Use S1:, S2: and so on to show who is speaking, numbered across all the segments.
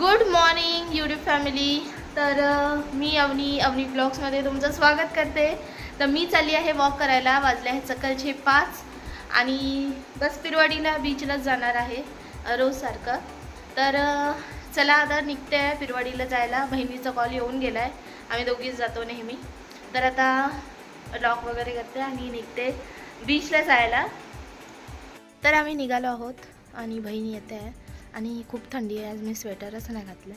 S1: Good morning YouTube family तर मी अवनी अवनी ब्लॉग्समध्ये तुमचं स्वागत करते. तर मी चालली आहे वॉक करायला. वाजले आहेत सकाळचे पाच. आणि बस पिरवाडीला बीचलाच जाणार आहे रोजसारखं तर चला आता निघते आहे पिरवाडीला जायला. बहिणीचा कॉल येऊन गेला आहे आम्ही दोघीच जातो नेहमी. तर आता लॉक वगैरे करते आणि निघते बीचला जायला. तर आम्ही निघालो आहोत आणि बहीण येते. आहे आणि खूप थंडी आहे आज मी स्वेटरच नाही घातलं.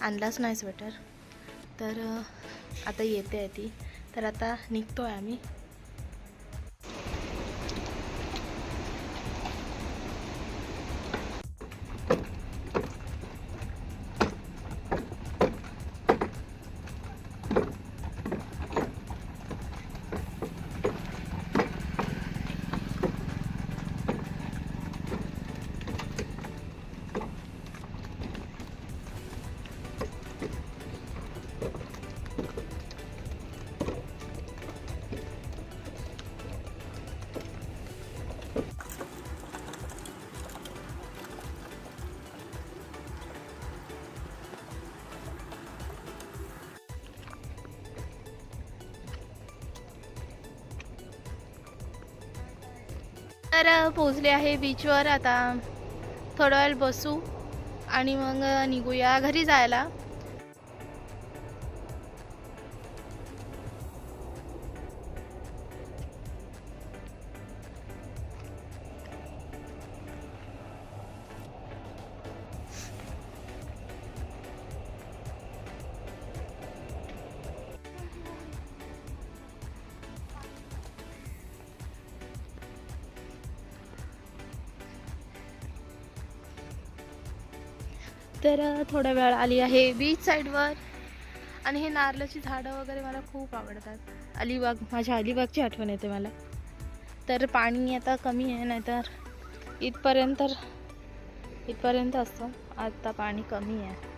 S1: आणलाच नाही स्वेटर तर आता येते आहे ती. तर आता निघतो आहे आम्ही. तर पोचले आहे बीचवर आता थोडा वेळ बसू आणि मग निघूया घरी जायला. तर थोडा वेळ आली आहे बीच साईडवर आणि हे नारळाची झाडं वगैरे मला खूप आवडतात. अलिबाग माझ्या अलिबागची आठवण येते मला. तर पाणी आता कमी आहे नाहीतर इथपर्यंत इथपर्यंत असतं. आता पाणी कमी आहे.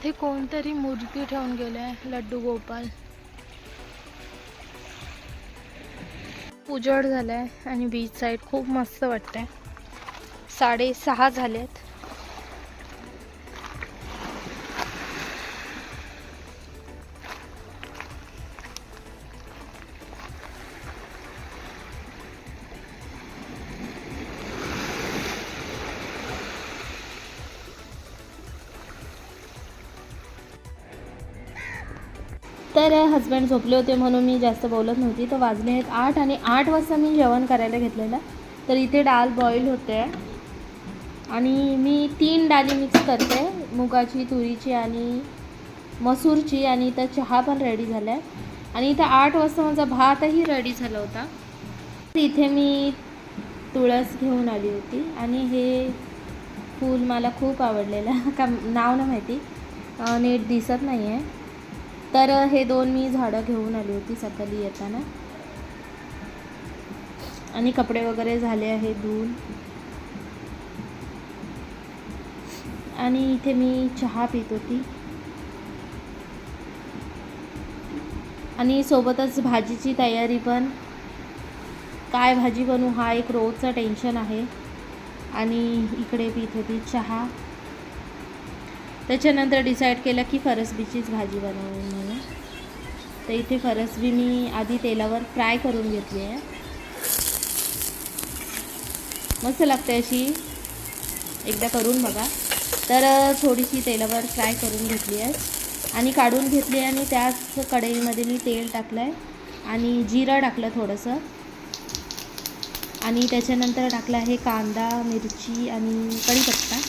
S1: इथे कोणतरी मूर्ती ठेवून गेलाय लड्डू गोपाल. उजड झालाय आणि बीच साईड खूप मस्त वाटतंय. साडेसहा झालेत. तर हस्बंड झोपले होते म्हणून मी जास्त बोलत नव्हती. तर वाजले आहेत आठ आणि आठ वाजता मी जेवण करायला घेतलेलं. तर इथे डाळ बॉईल होते. आणि मी तीन डाळी मिक्स करते. मुगाची तुरीची आणि मसूरची आणि इथं चहा पण रेडी झाला आहे आणि इथं आठ वाजता माझा भातही रेडी झाला होता. इथे मी तुळस घेऊन आली होती. आणि हे फूल मला खूप आवडलेलं. का नाव ना माहिती. नीट दिसत नाही आहे तर हे दोन मी झाडं घेऊन आली होती सकाळी येताना. आणि कपडे वगैरे झाले आहे धुवून. आणि इथे मी चहा पित होती. आणि सोबतच भाजीची तयारी पण. काय भाजी बनवू हा एक रोजचा टेन्शन आहे. आणि इकडे पित होती चहा. त्याच्यानंतर डिसाईड केलं की फरसबीचीच भाजी बनवून म्हणून. तर इथे फरसबी मी आधी तेलावर फ्राय करून घेतली आहे. मस्त लागते अशी. एकदा करून बघा. तर थोडीशी तेलावर फ्राय करून घेतली आहे. आणि काढून घेतली आहे आणि त्याच कढईमध्ये मी तेल टाकलं आहे आणि जिरं टाकलं थोडंसं. आणि त्याच्यानंतर टाकलं आहे कांदा मिरची आणि कढीपत्ता.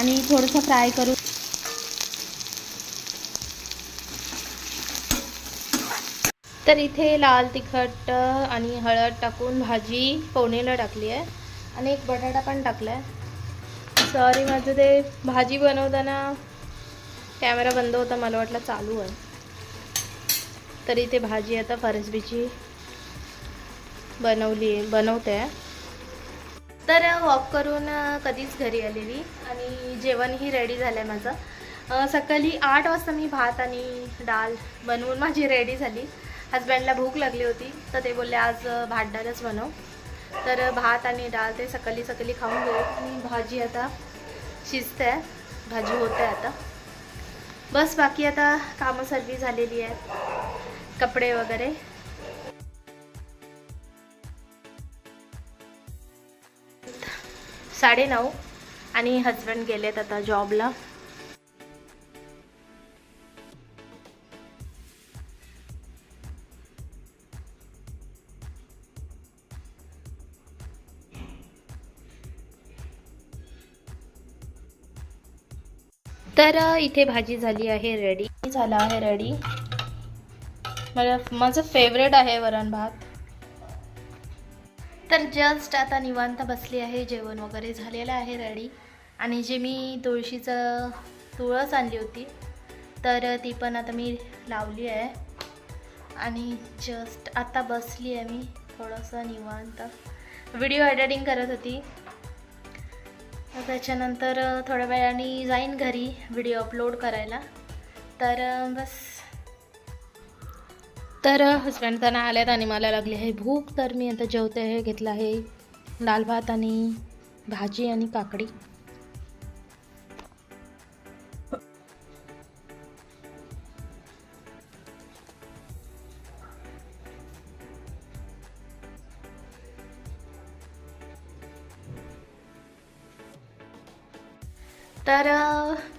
S1: आणि थोडंसं फ्राय करू. तर इथे लाल तिखट आणि हळद टाकून भाजी फोडणीला टाकली आहे आणि एक बटाटा पण टाकला आहे. सॉरी माझं ते भाजी बनवताना कॅमेरा बंद होता मला वाटलं चालू आहे. तर इथे भाजी आता फरसबीची बनवली आहे बनवते आहे. तर वॉक करून कधीच घरी आलेली आणि जेवणही रेडी झालं आहे माझं सकाळी आठ वाजता मी भात आणि डाळ बनवून माझी रेडी झाली. हजबंडला भूक लागली होती तर ते बोलले आज भात डाळच बनव. तर भात आणि डाळ ते सकाळी सकाळी खाऊन घेऊ. आणि भाजी आता शिजते आहे भाजी होते आता. बस बाकी आता कामं सर्वी झालेली आहेत. कपडे वगैरे. साडेनऊ. आणि हजबंड गेलेत आता जॉबला तर इथे भाजी झाली आहे रेडी झाला आहे रेडी मला माझं फेवरेट आहे वरण भात. तर जस्ट आता निवांत बसली आहे. जेवण वगैरे झालेलं आहे रेडी आणि जे मी तुळशीचं तुळस आणली होती तर ती पण आता मी लावली आहे. आणि जस्ट आता बसली आहे मी थोडंसं निवांत. व्हिडिओ एडिटिंग करत होती. त्याच्यानंतर थोड्या वेळाने जाईन घरी व्हिडिओ अपलोड करायला. तर बस. तर हस्बंड त्यांना आल्यात आणि मला लागली आहे भूक तर मी आता जेवते आहे घेतलं आहे. डाळ भात आणि भाजी आणि काकडी. तर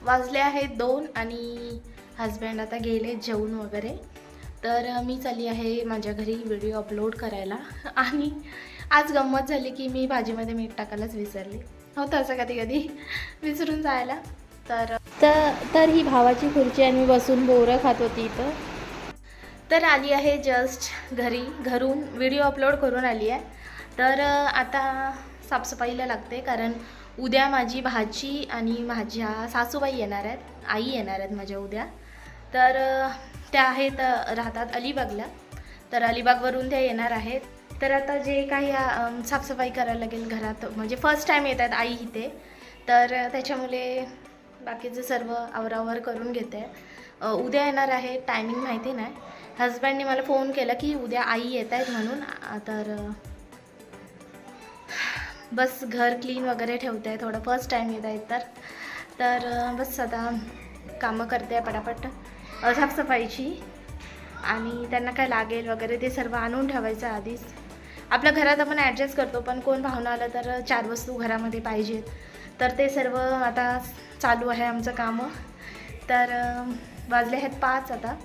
S1: वाजले आहेत दोन आणि हजबंड आता गेले जेवून वगैरे. तर मी चालली आहे माझ्या घरी व्हिडिओ अपलोड करायला. आणि आज गंमत झाली की मी भाजीमध्ये मीठ टाकायलाच विसरले. होतं असं कधी कधी विसरून जायला. तर तर ही भावाची खुर्ची आणि मी बसून बोरं खात होती इथं. तर आली आहे जस्ट घरी घरून व्हिडिओ अपलोड करून आली आहे. तर आता साफसफाईला लागते कारण उद्या माझी भाजी आणि माझ्या सासूबाई येणार आहेत आई येणार आहेत माझ्या उद्या. तर त्या आहेत राहतात अलिबागला. तर अलिबागवरून त्या येणार आहेत. तर आता जे काही साफसफाई करायला लागेल घरात म्हणजे फर्स्ट टाईम येत आहेत आई इथे. तर त्याच्यामुळे बाकीचं सर्व आवरावर करून घेते. उद्या येणार आहे टायमिंग माहिती नाही. हजबंडने मला फोन केला की उद्या आई येत आहेत म्हणून. तर बस घर क्लीन वगैरे ठेवते आहे थोडं फर्स्ट टाईम येत आहेत तर. तर बस आता कामं करते आहे पटापट. साफसफाईची आणि त्यांना काय लागेल वगैरे ते सर्व आणून ठेवायचं आधीच. आपल्या घरात आपण ॲडजस्ट करतो पण कोण भावना आलं तर चार वस्तू घरामध्ये पाहिजेत. तर ते सर्व आता चालू आहे आमचं कामं. तर वाजले आहेत पाच आता.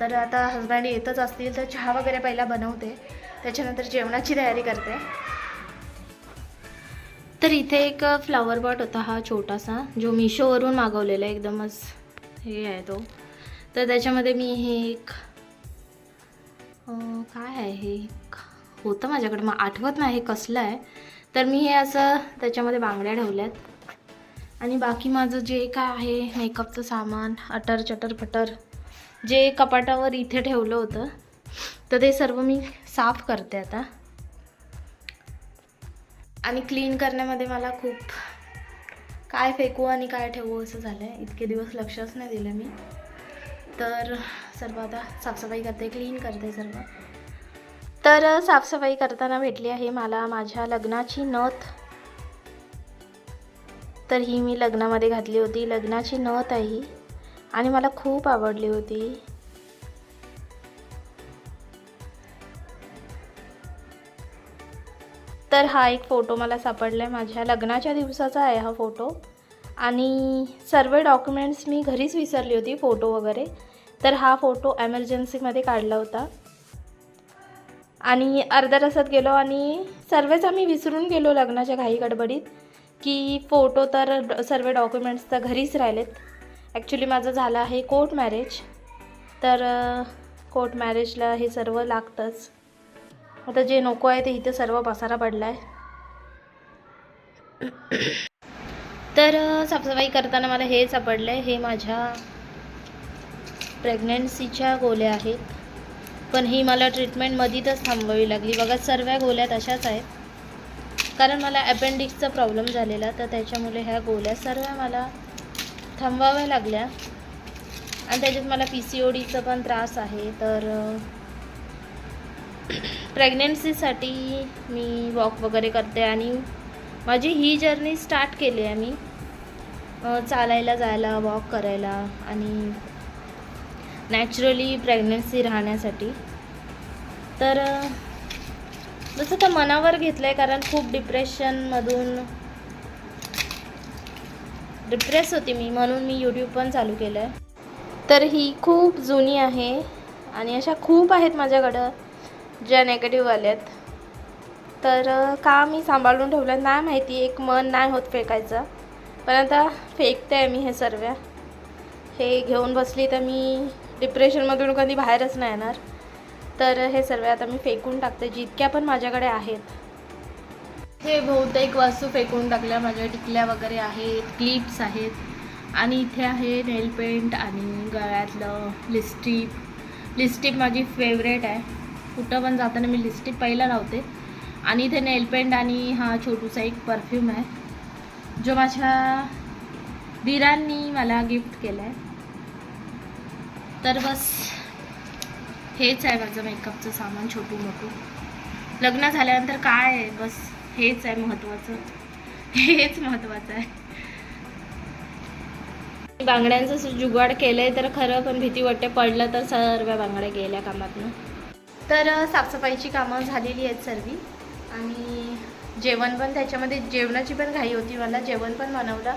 S1: तर आता हजबंड येतच असतील तर चहा वगैरे पहिला बनवते. त्याच्यानंतर जेवणाची तयारी करते. तर इथे एक फ्लावर पॉट होता हा छोटासा जो मिशोवरून मागवलेला एकदमच हे आहे तो. तर त्याच्यामध्ये मी हे एक काय आहे हे एक? होतं माझ्याकडे मग आठवत नाही हे कसलं आहे. तर मी हे असं त्याच्यामध्ये बांगड्या ठेवल्यात. आणि बाकी माझं जे काय आहे मेकअपचं सामान अटर चटर पटर जे कपाटावर इथे ठेवलं होतं तर ते सर्व मी साफ करते आता. आणि क्लीन करण्यामध्ये मला खूप काय फेकू आणि काय ठेवू असं झालं आहे इतके दिवस लक्षच नाही दिलं मी. तर सर्व आता साफसफाई करते क्लीन करते सर्व. तर साफसफाई करताना भेटली आहे मला माझ्या लग्नाची नथ. तर ही मी लग्नामध्ये घातली होती लग्नाची नथ आहे ही. आणि मला खूप आवडली होती. तर हा एक फोटो मला सापडला आहे माझ्या लग्नाच्या दिवसाचा आहे हा फोटो. आणि सर्व डॉक्युमेंट्स मी घरीच विसरली होती फोटो वगैरे. तर हा फोटो एमर्जन्सीमध्ये काढला होता. आणि अर्ध्या तासात गेलो आणि सर्वच आम्ही विसरून गेलो लग्नाच्या घाई गडबडीत की फोटो तर सर्व डॉक्युमेंट्स तर घरीच राहिलेत. ॲक्च्युली माझं झालं आहे कोर्ट मॅरेज तर कोर्ट मॅरेजला हे सर्व लागतंच. आता जे नको आहे ते इथे सर्व पसारा पडला आहे तर साफसफाई करताना मला हे सापडलं आहे हे माझ्या प्रेग्नन्सीच्या गोल्या आहेत. पण ही मला ट्रीटमेंट मधीतच थांबवावी लागली. बघा सर्व गोल्या तशाच आहेत. कारण मला अपेंडिक्सचा प्रॉब्लेम झालेला तर त्याच्यामुळे ह्या गोल्या सर्व मला थांबवाव्या लागल्या. आणि त्याच्यात मला पी सी ओ डीचा पण त्रास आहे. तर प्रेग्नेन्सीसाठी मी वॉक वगैरे करते आणि माझी ही जर्नी स्टार्ट केली आहे मी. चालायला जायला वॉक करायला आणि नॅचरली प्रेग्नन्सी राहण्यासाठी. तर जसं तर मनावर घेतलं आहे कारण खूप डिप्रेशनमधून डिप्रेस होती मी म्हणून मी यूट्यूब पण चालू केलं आहे तर ही खूप जुनी आहे आणि अशा खूप आहेत माझ्याकडं ज्या नेगेटिव्ह आल्यात तर का मी सांभाळून ठेवलं नाही माहिती. एक मन नाही होत फेकायचं. पण आता फेकते आहे मी हे सर्व. हे घेऊन बसली तर मी डिप्रेशनमधून कधी बाहेरच नाही येणार. तर हे सर्व आता मी फेकून टाकते. जितक्या पण माझ्याकडे आहेत. हे बहुतेक वस्तू फेकून टाकल्या. माझ्या टिकल्या वगैरे आहेत क्लिप्स आहेत. आणि इथे आहे नेल पेंट आणि गळ्यातलं लिस्टिक लिस्टिक माझी फेवरेट आहे. कुठं पण जाताना मी लिस्टिक पहिला लावते. आणि इथे नेल पेंट आणि हा छोटूसा एक परफ्यूम आहे जो माझ्या दिरांनी मला गिफ्ट केला आहे तर बस हेच आहे माझं मेकअपचं सामान छोटू मोठू लग्न झाल्यानंतर काय आहे? बस हेच आहे महत्त्वाचं हेच महत्त्वाचं आहे. बांगड्यांचं असं जुगाड केलंय तर खरं पण भीती वाटते. पडलं तर सर्व बांगड्या गेल्या कामातनं. तर साफसफाईची कामं झालेली आहेत सर्व. आणि जेवण पण त्याच्यामध्ये जेवणाची पण घाई होती मला जेवण पण बनवलं.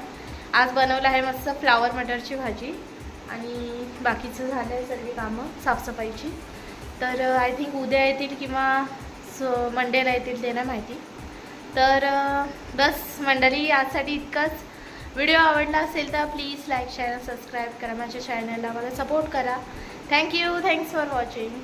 S1: आज बनवलं आहे मस्त फ्लावर मटरची भाजी आणि बाकीचं झालं आहे सर्व कामं साफसफाईची. तर आय थिंक उद्या येतील किंवा स मंडेला येतील ते नाही माहिती. तर बस मंडळी आजसाठी इतकंच. व्हिडिओ आवडला असेल तर प्लीज लाईक शेअर सबस्क्राईब करा. माझ्या चॅनलला मला सपोर्ट करा. Thank you thanks for watching